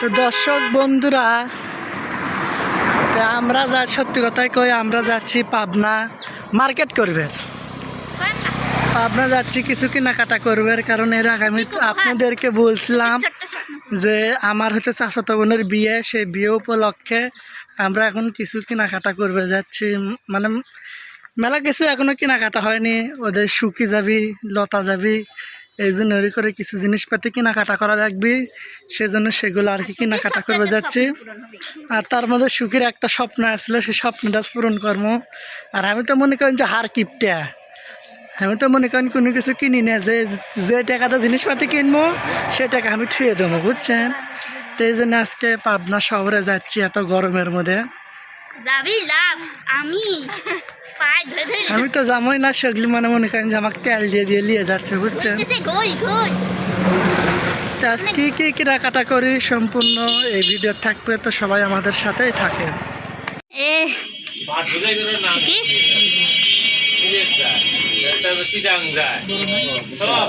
তো দর্শক বন্ধুরা তো আমরা যা সত্যি কথাই কই আমরা যাচ্ছি পাবনা মার্কেট করবে পাবনা যাচ্ছি কিছু কেনাকাটা করবে কারণ এর আগে আমি আপনাদেরকে বলছিলাম যে আমার হচ্ছে চাচাতো বোনের বিয়ে সেই বিয়ে উপলক্ষে আমরা এখন কিছু কেনাকাটা করবে যাচ্ছি মানে মেলা কিছু এখনও কেনাকাটা হয়নি ওদের শুকি যাবি লতা যাবি এই জন্য ওই করে কিছু জিনিসপাতি কেনাকাটা করা লাগবে, সেজন্য সেগুলো আর কি কেনাকাটা করবে যাচ্ছি। আর তার মধ্যে সুখের একটা স্বপ্ন আসলে সেই স্বপ্নটা পূরণ করব। আর আমি তো মনে করেন যে হার কিপটা। আমি তো মনে করেন কোনো কিছু কিনি না, যে যে টাকাটা জিনিসপাতি কিনবো, সে টাকা আমি থুয়ে দেবো, বুঝছেন? তো এই জন্য আজকে পাবনা শহরে যাচ্ছি এত গরমের মধ্যে। যাবি লাভ আমি পায়ে ধরে ধরে আমি তো জামাই না সেগুলি মানে মনে করেন যে আমাকে তেল দিয়ে দিয়ে নিয়ে যাচ্ছে বুঝছেন? আজকে কী কী কেনাকাটা করি? সম্পূর্ণ এই ভিডিও থাকবে তো সবাই আমাদের সাথেই থাকে। এ কি? চিটাং যায় সব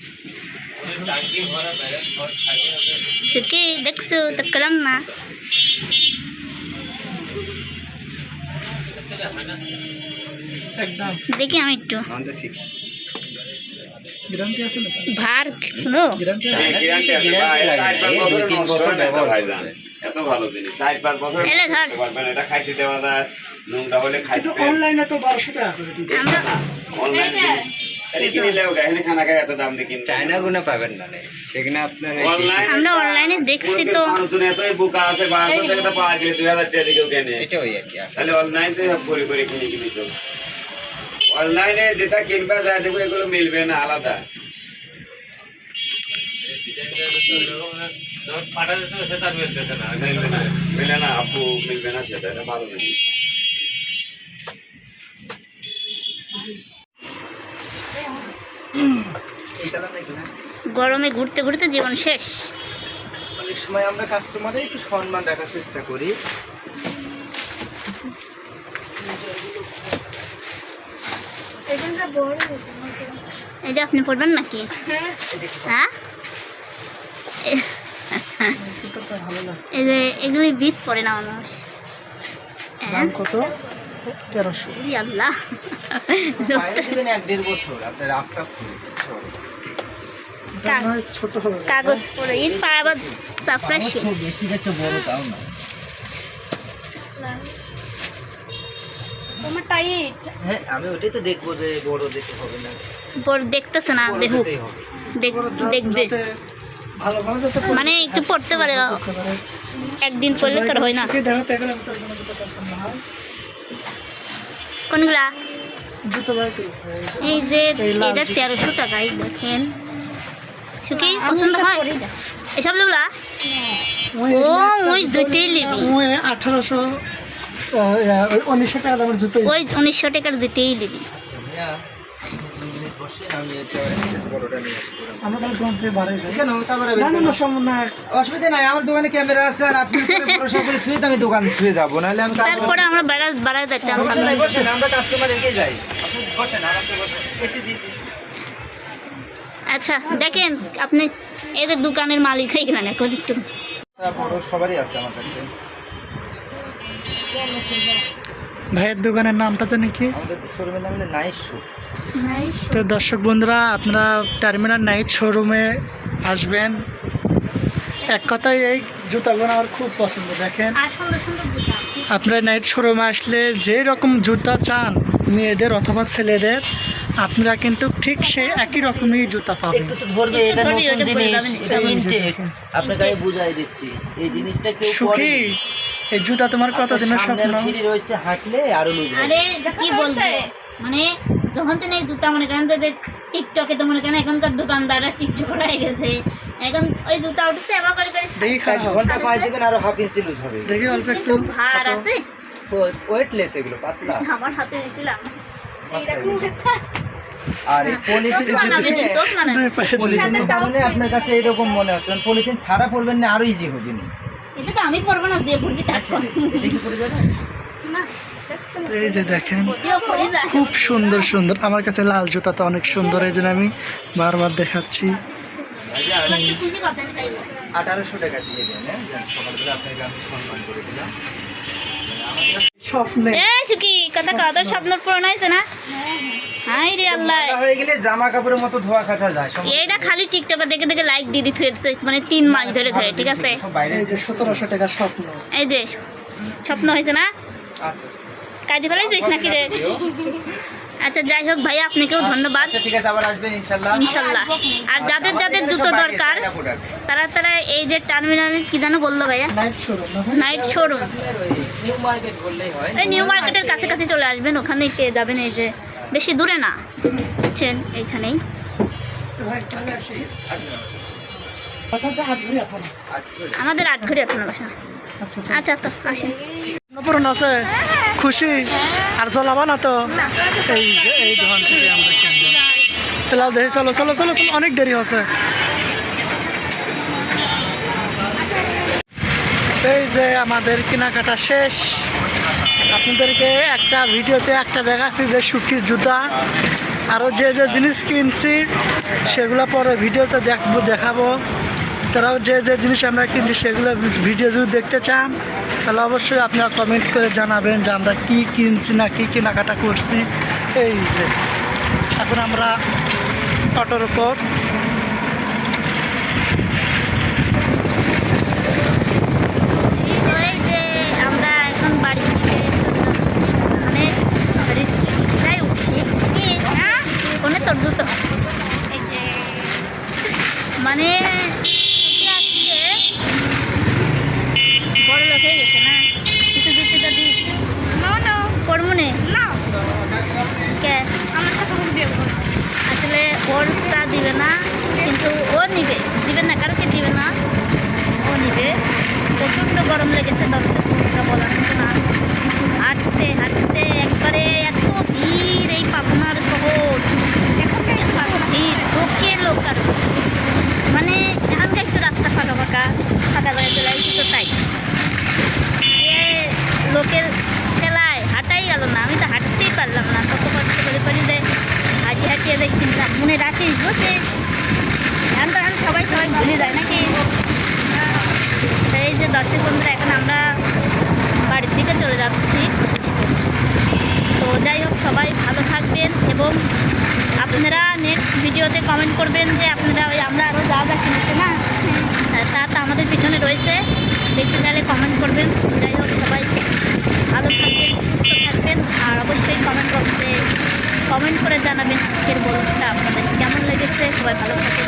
সুকি দেখছ তো কলম না একদম দেখি আমি একটু ভার শুনো এত ভালো জিনিস চার পাঁচ বছর এলে ধর। পারবেন এটা খাইছি দেওয়া যায় নোংরা হলে খাইছি অনলাইনে তো বারোশো টাকা করে দিতে অনলাইন এটা কিনলে এখানে খানা খাই এত দাম দিয়ে কিনতে চায়না গুনা পাবেন না সেখানে আপনার আমরা অনলাইনে দেখছি তো। নতুন এত বুকা আছে বারোশো টাকা তো পাওয়া গেলে দুই হাজার টাকা দিকেও কেনে। এটা আর কি তাহলে অনলাইন তো করে করে কিনে কিনি তো। অনলাইনে যেটা কিনবা যায় দেখব এগুলো মিলবে না আলাদা। সেটা মিলতেছে না। মিলবে না মিলে না আপু মিলবে না সেটা এটা ভালো জিনিস। গরমে ঘুরতে ঘুরতে জীবন শেষ। অনেক সময় আমরা কাস্টমারের একটু সম্মান রাখার চেষ্টা করি। এটা আপনি পড়বেন নাকি? হ্যাঁ? এই যে এগুলি বিদ পড়ে না মানুষ। কত? তেরোশো। আল্লাহ। কাগজ পড়ে পা আবার বেশি একটা বড় তাও না। তোমার টাইট হ্যাঁ আমি ওটাই তো দেখব যে বড় দেখতে হবে না। বড় দেখতেছে না দেখুক দেখবে। মানে একটু পড়তে পারে। একদিন পড়লে তোর হয় না। হয় কোনগুলা এই যে এটা। তেরোশো এই দেখেন। সুখী পছন্দ হয়? এসব লোকলা ও ওই জুতোই নিবি। আঠারোশো উনিশশো টাকা দামের জুতো ওই উনিশশো টাকার জুতেই নিবি। ভাইয়া দু মিনিট বসে আমি এটা বড়টা নিয়ে আমরা তাহলে দোকান থেকে বাড়াই কেন তারপরে না না না সম্ভব না অসুবিধা নাই আমার দোকানে ক্যামেরা আছে আর আপনি ভরসা করে শুয়ে তো আমি দোকান শুয়ে যাব নাহলে আমি তারপরে আমরা বেড়া বেড়া যেতাম সমস্যা বসেন আমরা কাস্টমার এগিয়ে যাই। বসেন আরামসে বসেন। এসি দিয়ে আচ্ছা দেখেন আপনি এদের দোকানের মালিক হয়ে গেলেন এখন একটু। সবারই আছে আমার কাছে। ভাইয়ের দোকানের নামটা জানি কি? শোরুমের নাম তো দর্শক বন্ধুরা আপনারা টার্মিনাল নাইট শোরুমে আসবেন। এক কথায় এই জুতাগুলো আমার খুব পছন্দ দেখেন। আর সুন্দর সুন্দর জুতা। আপনারা নাইট শোরুমে আসলে যে রকম জুতা চান মেয়েদের অথবা ছেলেদের আপনারা কিন্তু ঠিক সেই একই রকমই জুতা পাবেন। একটু ধরবে এটা নতুন জিনিস এটা ইনটেক আপনাকে আমি বুঝাই দিচ্ছি এই জিনিসটা কেউ সুখী? এই জুতা তোমার কতদিনের স্বপ্ন? ফিরে রয়েছে হাঁটলে আরও লুজ আরে কি বলব? মানে যখন থেকে এই জুতা মনে করেন যে টিকটকে তো মনে করেন এখনকার দোকানদাররা টিকটক হয়ে গেছে। এখন ওই জুতা উঠছে এবার করে করে দেখি ঘণ্টা পাঁচ দিবেন আরও হাফ ইঞ্চি লুজ হবে। দেখি অল্প একটু। ভার আছে। ওয়েটলেস এগুলো পাতলা। আমার হাতে আর এই পলিথিন আপনার কাছে এরকম মনে হচ্ছে। পলিথিন ছাড়া পড়বেন না আরও ইজি হবে না এটা তো আমি পরবো না যে পড়বি তার না এই যে দেখেন খুব সুন্দর সুন্দর। আমার কাছে লাল জুতা তো অনেক সুন্দর এই জন্য আমি বারবার দেখাচ্ছি। আঠারোশো টাকা দিয়ে দেন হ্যাঁ? সকালবেলা আপনাকে আমি সম্মান করে দিলাম। স্বপ্নে। এ সুকি কথা কথা তোর স্বপ্ন পূরণ হয়েছে না? হাই রে আল্লাহ। ময়লা হয়ে গেলে জামা কাপড়ের মতো ধোয়া কাচা যায় এইটা খালি টিকটকে দেখে দেখে লাইক দিয়ে দিতে হয়েছে মানে তিন মাস ধরে ধরে ঠিক আছে? এই যে সতেরোশো স্বপ্ন। এই যে স্বপ্ন হয়েছে না? আচ্ছা। কাঁদি ফেলাইছিস নাকি রে? আচ্ছা যাই হোক ভাই আপনাকেও ধন্যবাদ। আচ্ছা ঠিক আছে আবার আসবেন ইনশাল্লাহ। ইনশাল্লাহ। আর যাদের যাদের জুতো দরকার তারা তারা এই যে টার্মিনাল কি যেন বলল ভাইয়া? Night showroom night showroom new market বললেই হয়। এই নিউ মার্কেটের কাছাকাছি চলে আসবেন ওখানেই পেয়ে যাবেন এই যে বেশি দূরে না বুঝছেন? এইখানেই। আচ্ছা, আচ্ছা, এখন। আমাদের আটঘড়ি এখন বাসা। আচ্ছা, আচ্ছা। আচ্ছা তো আসেন পূরণ আছে। খুশি? আর জ্বলাবা না তো? এই এই দোকান থেকে আমরা চলো চলো চলো চলো অনেক দেরি হচ্ছে। এই যে আমাদের কেনাকাটা শেষ। আপনাদেরকে একটা ভিডিওতে একটা দেখাচ্ছি যে সুখীর জুতা। আরও যে যে জিনিস কিনছি, সেগুলো পরে ভিডিওতে দেখব দেখাবো। তারাও যে যে জিনিস আমরা কিনছি, সেগুলো ভিডিও যদি দেখতে চান, তাহলে অবশ্যই আপনারা কমেন্ট করে জানাবেন যে আমরা কি কিনছি না কী কেনাকাটা করছি। এই যে, এখন আমরা অটোর উপর তো এই যে আমরা এখন বাড়ি থেকে চলে যাচ্ছি রিক্সায় উঠছি তোর যে মানে বড় লোক হয়ে গেছে না? কিছু জুতো দিস কর্মনে কে? আসলে ওর তা দিবে না কিন্তু ও নিবে। দিবে না কারোকে দিবে না? ও নিবে। প্রচণ্ড গরম লেগেছে দর্শকরা বলার না। হাঁটতে হাঁটতে একবারে এত ভিড় এই পাবনার শহর। এত ভিড় লোক আর মানে এখানকার একটু রাস্তা ফাঁকা ফাঁকা ফাঁকা জায়গায় চলে আসছি তো তাই। লোকের খেলায় হাঁটাই গেল না, আমি তো হাঁটতেই পারলাম না। কত কষ্ট করে করি যে হাঁটি হাঁটিয়ে দেখছি না মনে রাখিস বুঝছিস এখন তো এখন সবাই সবাই ভুলে যায় নাকি? এই যে দর্শক বন্ধুরা, এখন আমরা দিকে চলে যাচ্ছি। তো যাই হোক, সবাই ভালো থাকবেন এবং আপনারা নেক্সট ভিডিওতে কমেন্ট করবেন যে আপনারা ওই আমরা আরও যা যা কিনেছি না তা তো আমাদের পিছনে রয়েছে। দেখতে গেলে কমেন্ট করবেন। যাই হোক, সবাই ভালো থাকবেন, সুস্থ থাকবেন। আর অবশ্যই কমেন্ট বক্সে কমেন্ট করে জানাবেন আজকের বলটা আপনাদের কেমন লেগেছে। সবাই ভালো থাকবেন